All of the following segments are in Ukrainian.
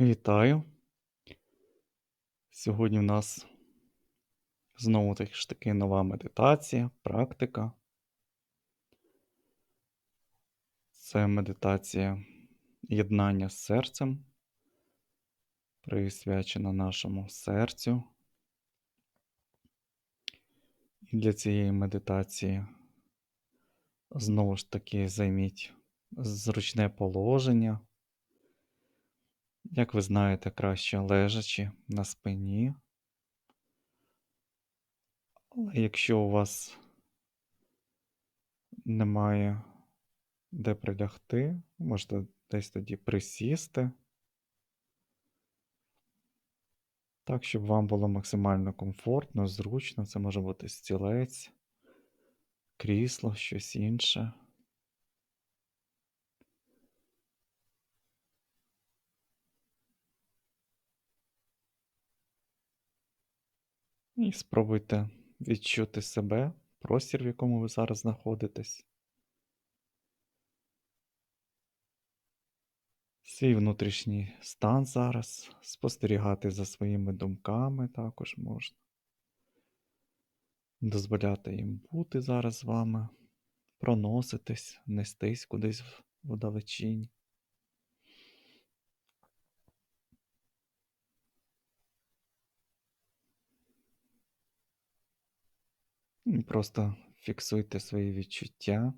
Вітаю! Сьогодні в нас знову ж таки нова медитація, практика. Це медитація єднання з серцем, присвячена нашому серцю. І для цієї медитації знову ж таки займіть зручне положення. Як ви знаєте, краще лежачи на спині. Але якщо у вас немає де прилягти, можете десь тоді присісти. Так, щоб вам було максимально комфортно, зручно, це може бути стілець, крісло, щось інше. І спробуйте відчути себе, простір, в якому ви зараз знаходитесь. Свій внутрішній стан зараз, спостерігати за своїми думками також можна. Дозволяти їм бути зараз з вами, проноситись, нестись кудись вдалечінь. І Просто фіксуйте свої відчуття.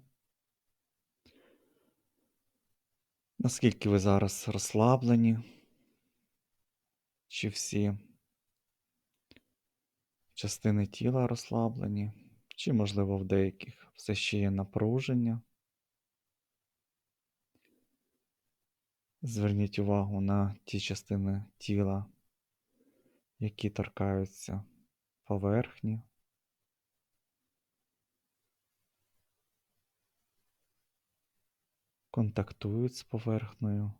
Наскільки ви зараз розслаблені? Чи всі частини тіла розслаблені, чи, можливо, в деяких все ще є напруження? Зверніть увагу на ті частини тіла, які торкаються поверхні. Контактують з поверхнею.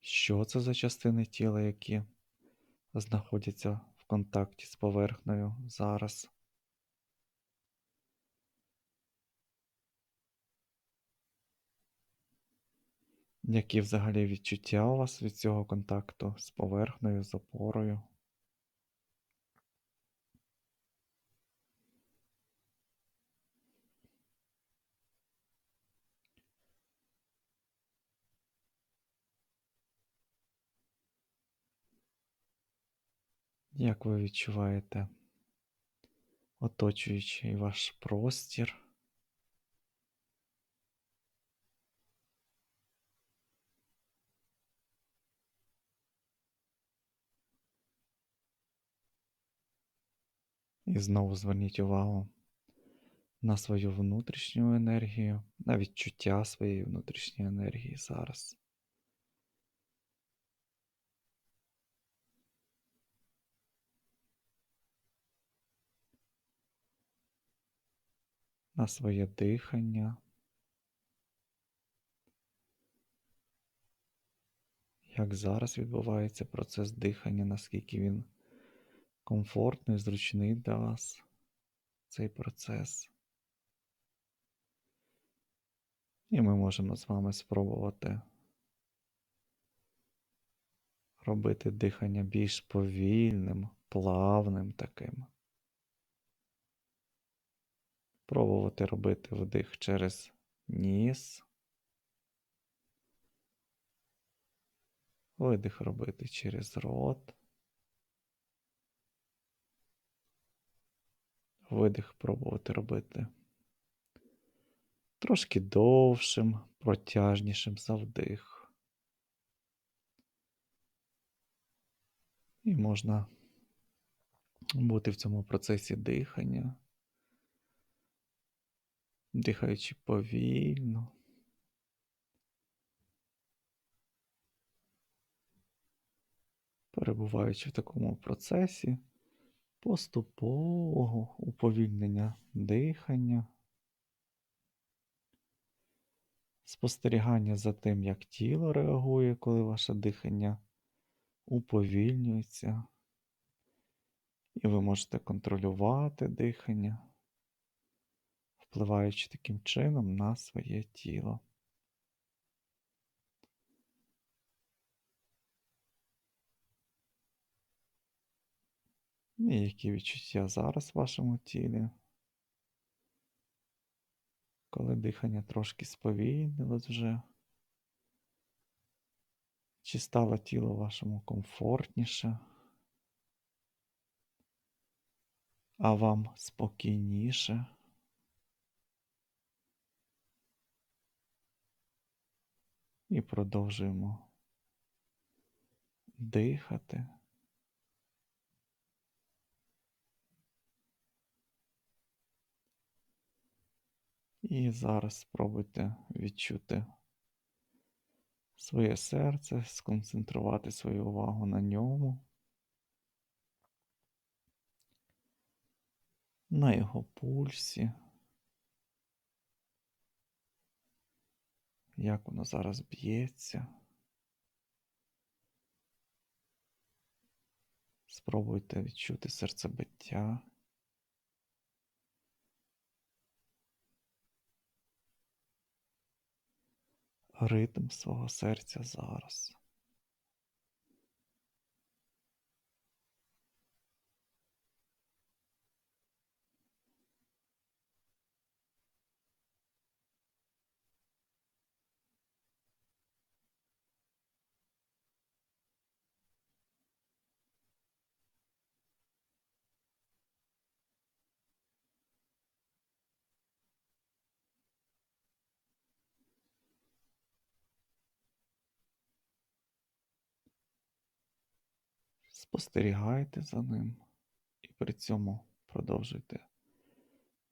Що це за частини тіла, які знаходяться в контакті з поверхнею зараз? Які взагалі відчуття у вас від цього контакту з поверхнею, з опорою? Як ви відчуваєте оточуючий ваш простір? І знову зверніть увагу на свою внутрішню енергію, на відчуття своєї внутрішньої енергії зараз. На своє дихання. Як зараз відбувається процес дихання, наскільки він комфортний, зручний для вас цей процес. І ми можемо з вами спробувати робити дихання більш повільним, плавним таким. Пробувати робити вдих через ніс. Видих робити через рот. Видих пробувати робити трошки довшим, протяжнішим за вдих. І можна бути в цьому процесі дихання дихаючи повільно. Перебуваючи в такому процесі поступового уповільнення дихання, спостерігання за тим, як тіло реагує, коли ваше дихання уповільнюється, і ви можете контролювати дихання впливаючи таким чином на своє тіло. І які відчуття зараз в вашому тілі, коли дихання трошки сповільнилось вже, чи стало тіло вашому комфортніше, а вам спокійніше? І продовжуємо дихати. І зараз спробуйте відчути своє серце, сконцентрувати свою увагу на ньому, на його пульсі. Як воно зараз б'ється. Спробуйте відчути серцебиття. Ритм свого серця зараз. Спостерігайте за ним і при цьому продовжуйте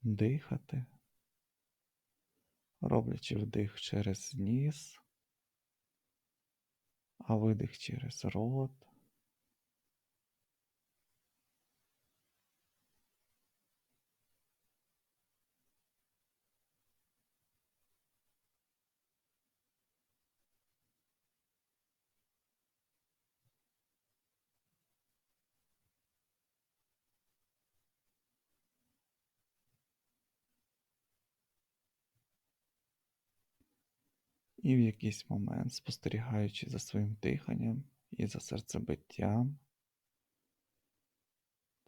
дихати, роблячи вдих через ніс, а видих через рот. І в якийсь момент, спостерігаючи за своїм диханням і за серцебиттям,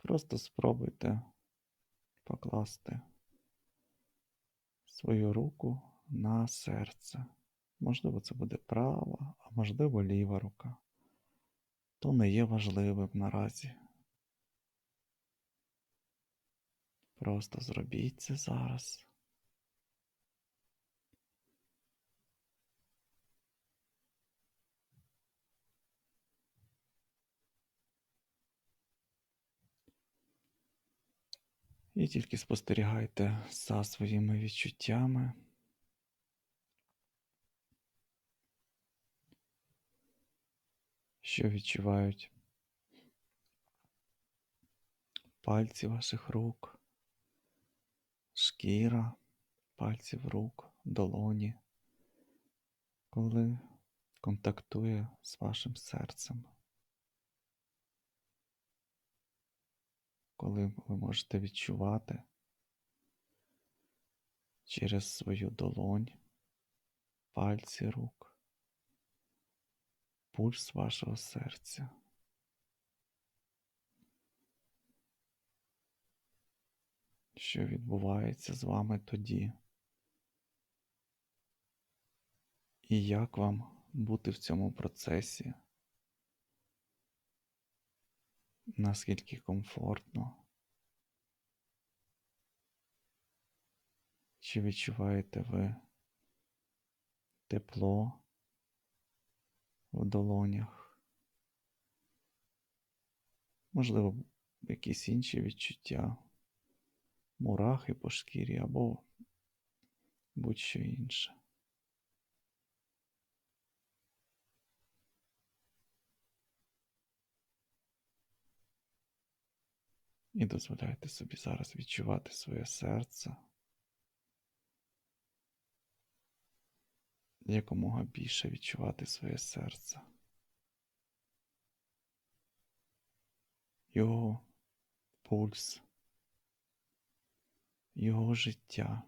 просто спробуйте покласти свою руку на серце. Можливо, це буде права, а можливо, ліва рука. То не є важливим наразі. Просто зробіть це зараз. І тільки спостерігайте за своїми відчуттями. Що відчувають пальці ваших рук, шкіра пальців рук, долоні, коли контактує з вашим серцем. Коли ви можете відчувати через свою долонь, пальці рук, пульс вашого серця. Що відбувається з вами тоді? І як вам бути в цьому процесі? Наскільки комфортно. Чи відчуваєте ви тепло в долонях? Можливо, якісь інші відчуття, мурахи по шкірі або будь-що інше. І дозволяйте собі зараз відчувати своє серце якомога більше відчувати своє серце, його пульс, його життя.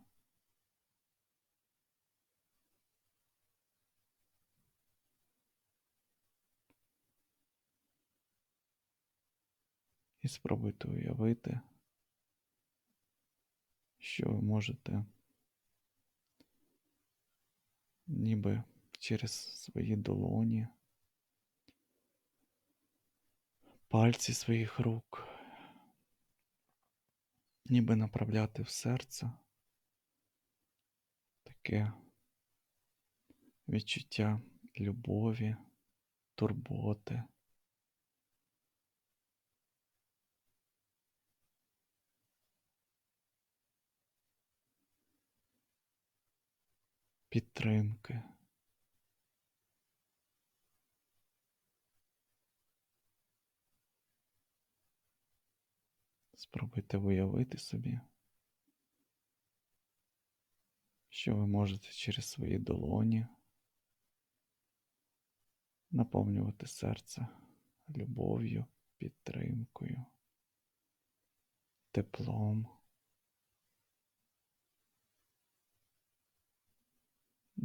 І спробуйте уявити, що ви можете ніби через свої долоні, пальці своїх рук, ніби направляти в серце таке відчуття любові, турботи. Підтримки. Спробуйте уявити собі, що ви можете через свої долоні наповнювати серце любов'ю, підтримкою, теплом.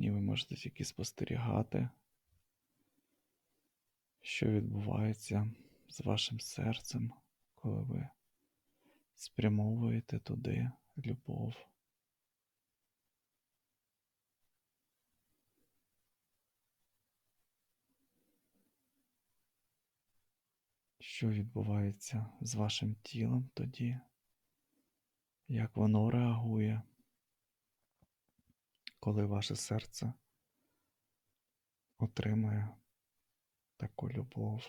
І ви можете тільки спостерігати, що відбувається з вашим серцем, коли ви спрямовуєте туди любов. Що відбувається з вашим тілом тоді, як воно реагує, коли ваше серце отримає таку любов.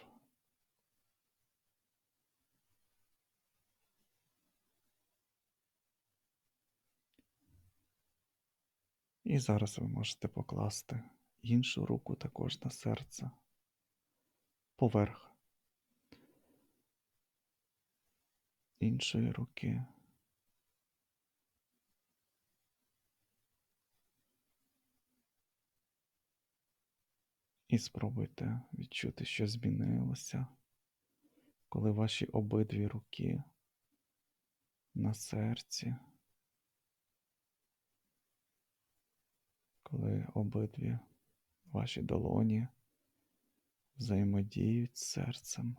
І зараз ви можете покласти іншу руку також на серце поверх іншої руки. І спробуйте відчути, що змінилося, коли ваші обидві руки на серці, коли обидві ваші долоні взаємодіють з серцем.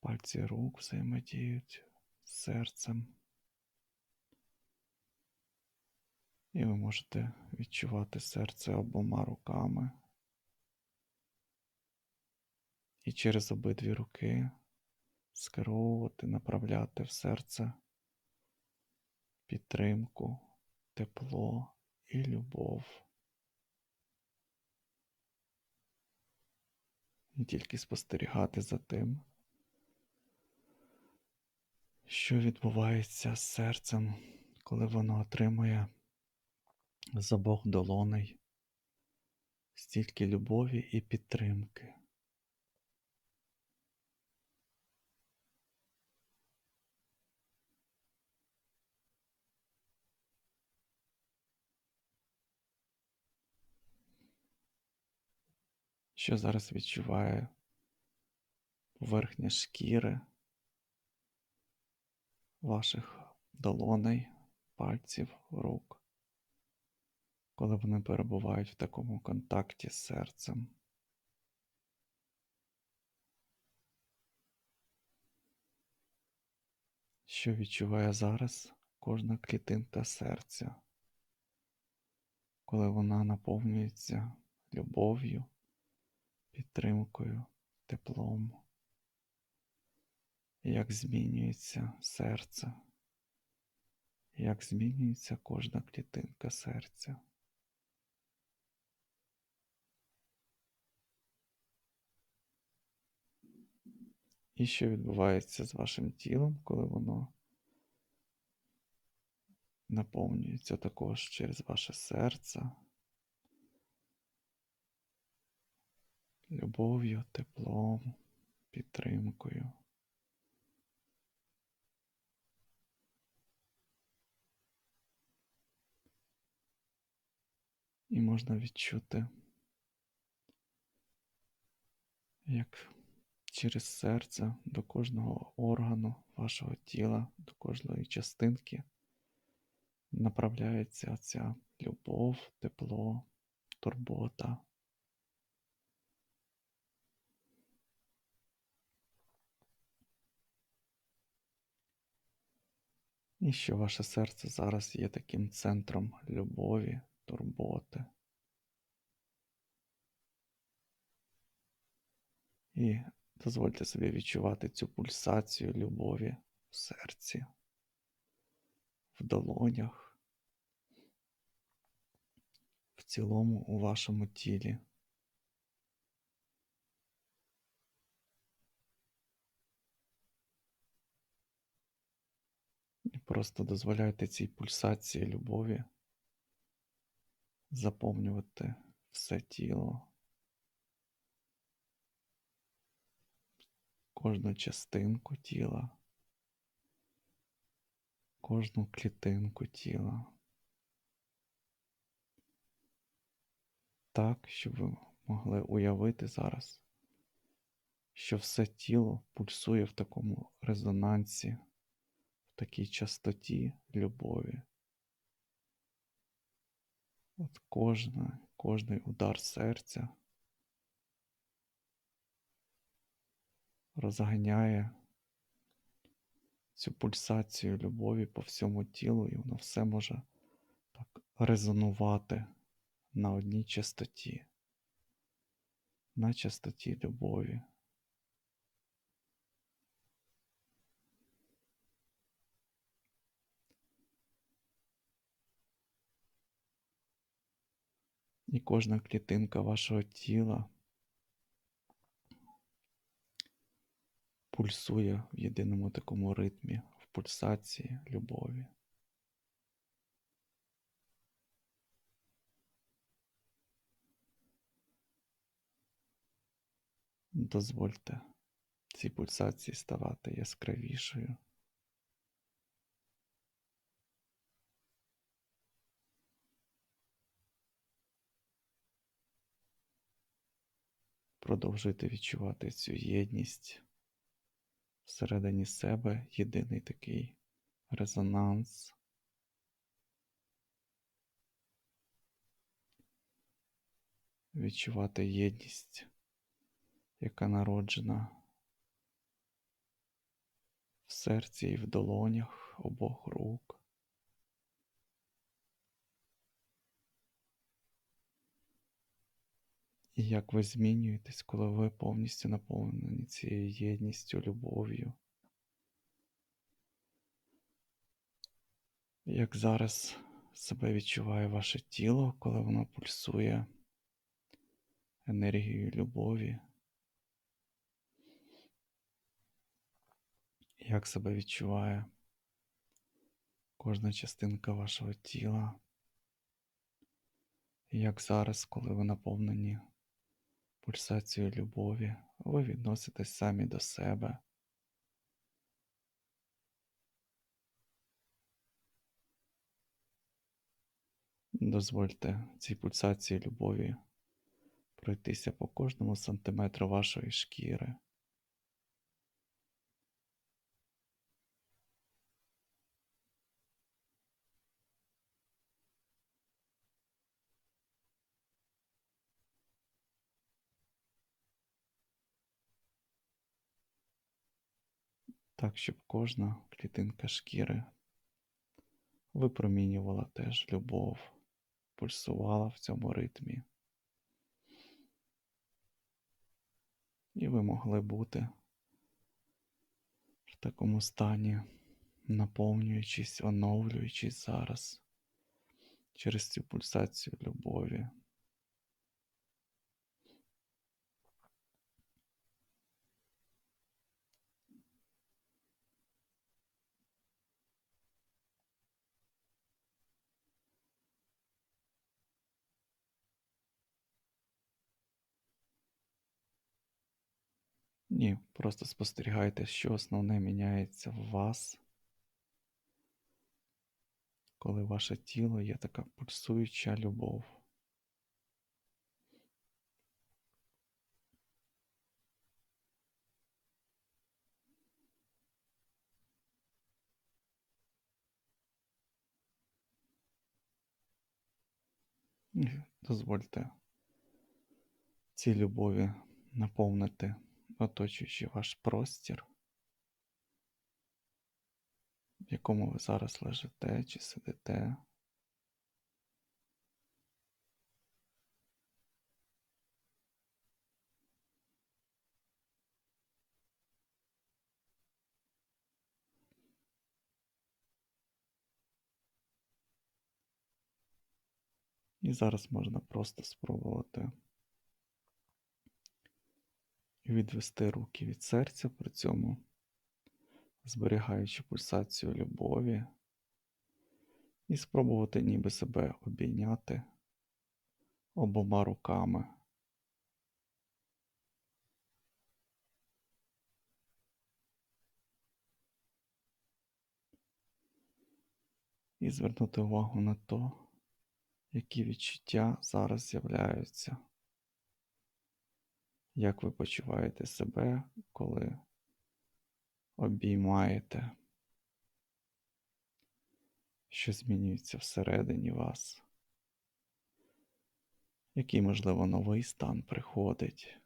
Пальці рук взаємодіють з серцем. І ви можете відчувати серце обома руками. І через обидві руки скеровувати, направляти в серце підтримку, тепло і любов. І тільки спостерігати за тим, що відбувається з серцем, коли воно отримує з обох долоней стільки любові і підтримки. Що зараз відчуває поверхня шкіри ваших долоней, пальців, рук, коли вони перебувають в такому контакті з серцем. Що відчуває зараз кожна клітинка серця, коли вона наповнюється любов'ю, підтримкою, теплом, як змінюється серце, як змінюється кожна клітинка серця. І що відбувається з вашим тілом, коли воно наповнюється також через ваше серце, любов'ю, теплом, підтримкою. І можна відчути, як через серце до кожного органу вашого тіла, до кожної частинки направляється ця любов, тепло, турбота. І що ваше серце зараз є таким центром любові, турботи. І дозвольте собі відчувати цю пульсацію любові в серці, в долонях, в цілому у вашому тілі. І просто дозволяйте цій пульсації любові заповнювати все тіло, кожну частинку тіла, кожну клітинку тіла. Так, щоб ви могли уявити зараз, що все тіло пульсує в такому резонансі, в такій частоті любові. От кожна, кожний удар серця розганяє цю пульсацію любові по всьому тілу, і воно все може так резонувати на одній частоті, на частоті любові. І кожна клітинка вашого тіла пульсує в єдиному такому ритмі, в пульсації любові. Дозвольте цій пульсації ставати яскравішою. Продовжуйте відчувати цю єдність всередині себе, єдиний такий резонанс. Відчувати єдність, яка народжена в серці і в долонях обох рук. І як ви змінюєтесь, коли ви повністю наповнені цією єдністю, любов'ю. Як зараз себе відчуває ваше тіло, коли воно пульсує енергією любові? Як себе відчуває кожна частинка вашого тіла? Як зараз, коли ви наповнені пульсацією любові, ви відноситесь самі до себе? Дозвольте цій пульсації любові пройтися по кожному сантиметру вашої шкіри. Так, щоб кожна клітинка шкіри випромінювала теж любов, пульсувала в цьому ритмі. І ви могли бути в такому стані, наповнюючись, оновлюючись зараз через цю пульсацію любові. Ні, просто спостерігайте, що основне міняється в вас, коли ваше тіло є така пульсуюча любов. Дозвольте цій любові наповнити оточуючий ваш простір, в якому ви зараз лежите чи сидите. І зараз можна просто спробувати відвести руки від серця, при цьому зберігаючи пульсацію любові, і спробувати ніби себе обійняти обома руками. І звернути увагу на те, які відчуття зараз з'являються. Як ви почуваєте себе, коли обіймаєте, що змінюється всередині вас? Який, можливо, новий стан приходить?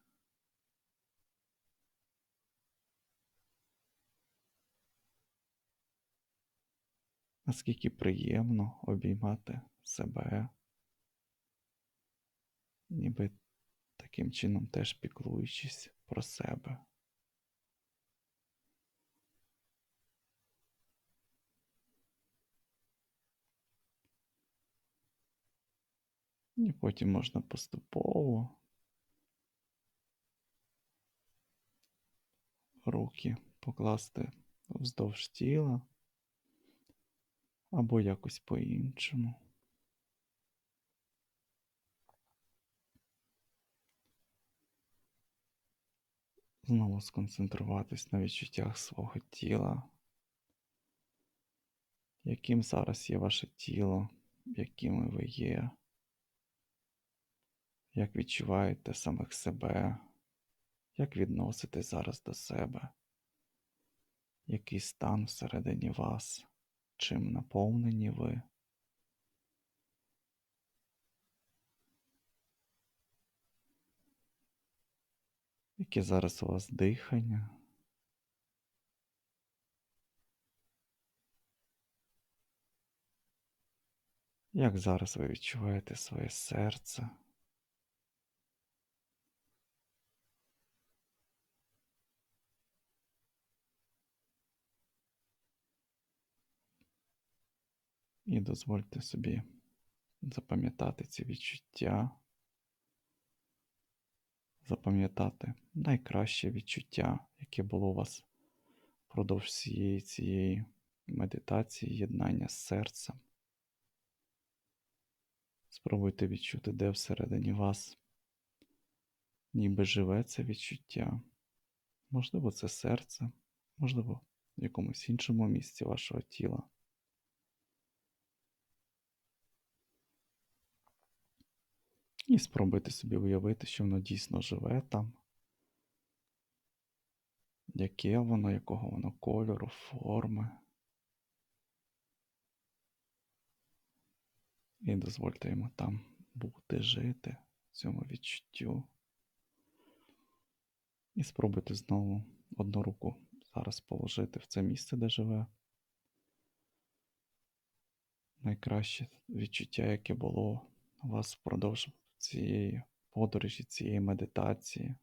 Наскільки приємно обіймати себе, ніби таким чином теж піклуючись про себе. І потім можна поступово руки покласти вздовж тіла або якось по-іншому. Знову сконцентруватись на відчуттях свого тіла, яким зараз є ваше тіло, якими ви є, як відчуваєте самих себе, як відносите зараз до себе, який стан всередині вас, чим наповнені ви. Яке зараз у вас дихання? Як зараз ви відчуваєте своє серце? І дозвольте собі запам'ятати ці відчуття запам'ятати найкраще відчуття, яке було у вас впродовж всієї цієї медитації, єднання з серцем. Спробуйте відчути, де всередині вас ніби живе це відчуття. Можливо, це серце, можливо, в якомусь іншому місці вашого тіла. І спробуйте собі уявити, що воно дійсно живе там, яке воно, якого воно кольору, форми. І дозвольте йому там бути, жити, в цьому відчуттю. І спробуйте знову одну руку зараз положити в це місце, де живе. Найкраще відчуття, яке було у вас впродовж цієї подорожі, цієї медитації.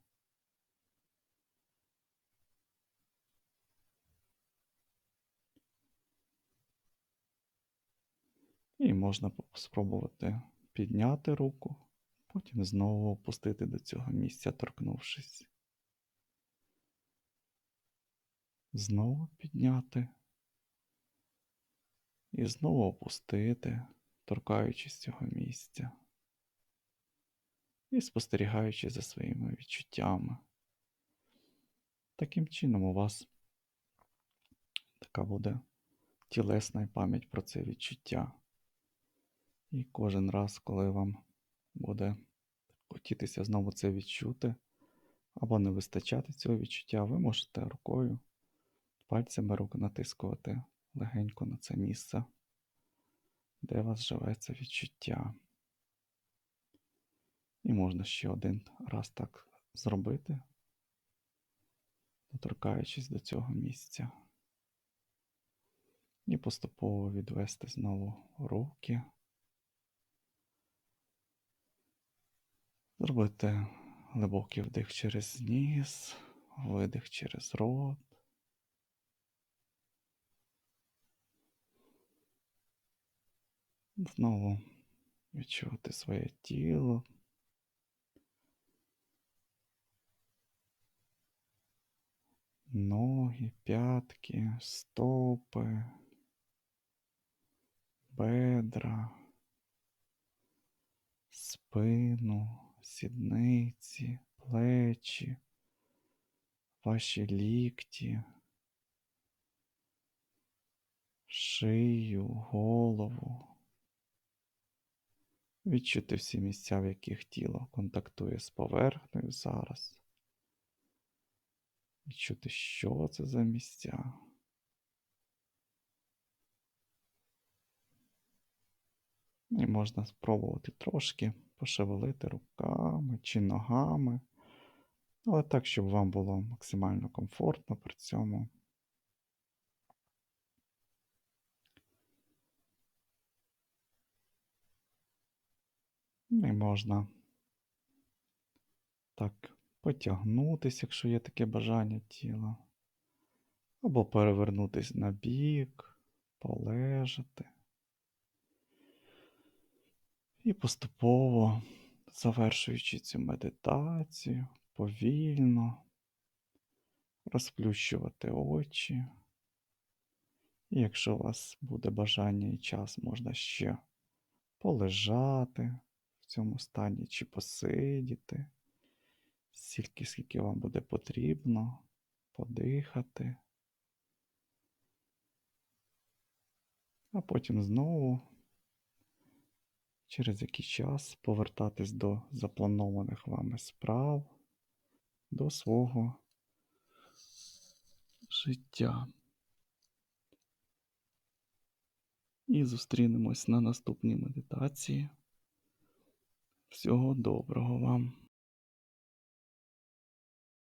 І можна спробувати підняти руку, потім знову опустити до цього місця, торкнувшись. Знову підняти і знову опустити, торкаючись цього місця і спостерігаючи за своїми відчуттями. Таким чином у вас така буде тілесна пам'ять про це відчуття. І кожен раз, коли вам буде хотітися знову це відчути, або не вистачати цього відчуття, ви можете рукою, пальцями рук натискувати легенько на це місце, де вас живе це відчуття. І можна ще один раз так зробити, доторкаючись до цього місця. І поступово відвести знову руки. Зробити глибокий вдих через ніс, видих через рот. Знову відчувати своє тіло. Ноги, п'ятки, стопи, бедра, спину, сідниці, плечі, ваші лікті, шию, голову. Відчути всі місця, в яких тіло контактує з поверхнею зараз. Відчути, що це за місця. І можна спробувати трошки пошевелити руками чи ногами, але так, щоб вам було максимально комфортно при цьому. І можна так потягнутися, якщо є таке бажання тіла, або перевернутися на бік, полежати. І поступово, завершуючи цю медитацію, повільно розплющувати очі. І якщо у вас буде бажання і час, можна ще полежати в цьому стані чи посидіти, стільки, скільки вам буде потрібно, подихати. А потім знову через якийсь час повертатись до запланованих вами справ, до свого життя. І зустрінемось на наступній медитації. Всього доброго вам!